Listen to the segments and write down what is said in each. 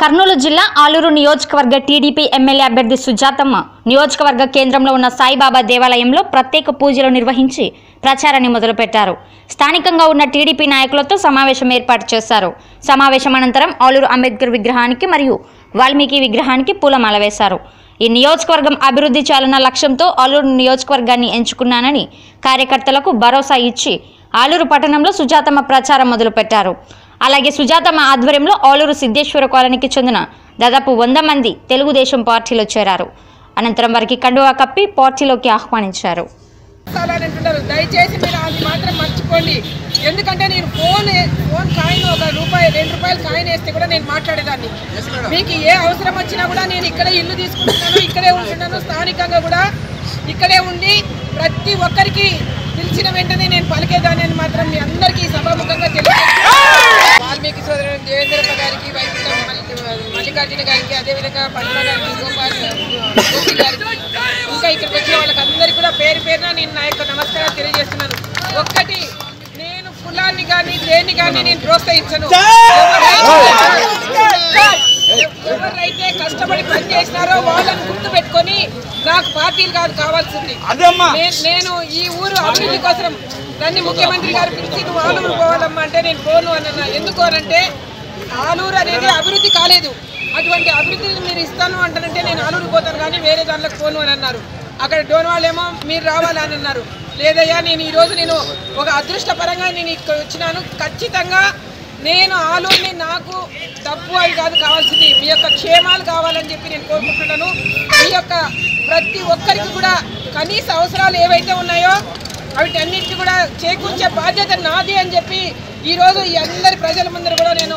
కర్నూలు జిల్లా ఆలూరు నియోజకవర్గ TDP MLA అభ్యర్థి సుజాతమ్మ నియోజకవర్గ కేంద్రంలో ఉన్న సాయిబాబా దేవాలయంలో ప్రత్యేక పూజలు నిర్వహించి ప్రచారాన్ని మొదలుపెట్టారు స్థానికంగా ఉన్న టీడీపీ నాయకులతో సమావేశం ఏర్పాటు చేశారు. సమావేశం అనంతరం ఆలూరు అంబేద్కర్ విగ్రహానికి మరియు వాల్మీకి విగ్రహానికి పూలమాల వేశారు. ఈ నియోజకవర్గం అభివృద్ధి చేయాలన్న లక్ష్యంతో ఆలూరు నియోజకవర్గాన్ని ఎంచుకున్నానని కార్యకర్తలకు భరోసా ఇచ్చి ఆలూరు పట్టణంలో సుజాతమ్మ ప్రచారం మొదలుపెట్టారు. అలాగే సుజాతమ్మ ఆధ్వర్యంలో ఆలూరు సిద్ధేశ్వర కాలనీకి చెందిన దాదాపు వంద మంది తెలుగుదేశం పార్టీలో చేరారు. అనంతరం వారికి కండువా కప్పి పార్టీలోకి ఆహ్వానించారు. దయచేసి మీరు అది మాత్రం మర్చిపోండి. ఎందుకంటే నేను ఫోన్ ఫోన్ కాయిన్ ఒక రూపాయి రెండు రూపాయలు కాయిన్ వేస్తే కూడా నేను మాట్లాడేదాన్ని. మీకు ఏ అవసరం వచ్చినా కూడా నేను ఇక్కడే ఇల్లు తీసుకుంటున్నాను ఇక్కడే ఉంటున్నాను స్థానికంగా కూడా ఇక్కడే ఉండి ప్రతి ఒక్కరికి పిలిచిన వెంటనే నేను పలికేదాన్ని అని మాత్రం మీ అందరికీ సభాముఖంగా తెలియజేస్తున్నాను వాల్మీకి సోదరుడు దేవేంద్రప్ప గారికి వైకుంఠం మల్లి- మల్లికార్జున గారికి అదేవిధంగా పద్మ గారికి గోపాల్ గోపి గారికి ఇంకా ఇక్కడికి వచ్చిన వాళ్ళకి అందరికీ కూడా పేరు పేరున నేను నా యొక్క నమస్కారాలు తెలియజేస్తున్నాను. ఒక్కటి నేను కులాన్ని కానీ దేన్ని కానీ నేను ప్రోత్సహించను. ఎవరైతే- కష్టపడి పని చేసినారో వాళ్ళని గుర్తు పెట్టుకొని నాకు పార్టీలు కాదు కావాల్సింది. నేను ఈ ఊరు అభివృద్ధి కోసం దాన్ని ముఖ్యమంత్రి గారు పిలిచి నువ్వు ఆలూరు పోవాలమ్మా అంటే నేను పోను అని అన్నా ఎందుకు అనంటే ఆలూరు అనేది అభివృద్ధి కాలేదు. అటువంటి అభివృద్ధిని మీరు ఇస్తాను అంటారంటే నేను ఆలూరు పోతాను కానీ వేరే దాంట్లోకి పోను అని అన్నారు. అక్కడ డోన్ వాళ్ళేమో మీరు రావాలి అని అన్నారు. లేదయ్యా నేను ఈరోజు నేను ఒక అదృష్టపరంగా నేను ఇక్కడ వచ్చినాను. ఖచ్చితంగా నేను ఆలూరిని నాకు డబ్బు అవి కాదు కావాల్సింది. మీ యొక్క క్షేమాలు కావాలని చెప్పి నేను కోరుకుంటున్నాను. మీ యొక్క ప్రతి ఒక్కరికి కూడా కనీస అవసరాలు ఏవైతే ఉన్నాయో వాటన్నిటిని కూడా చేకూర్చే బాధ్యత నాది అని చెప్పి ఈరోజు ఈ అందరి ప్రజల ముందర కూడా నేను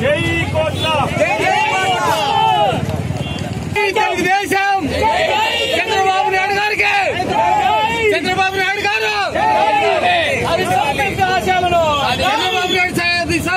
జై కోట్ల తెలుగుదేశం! చంద్రబాబు నాయుడు గారికి! చంద్రబాబు నాయుడు గారు! చంద్రబాబు నాయుడు దిశ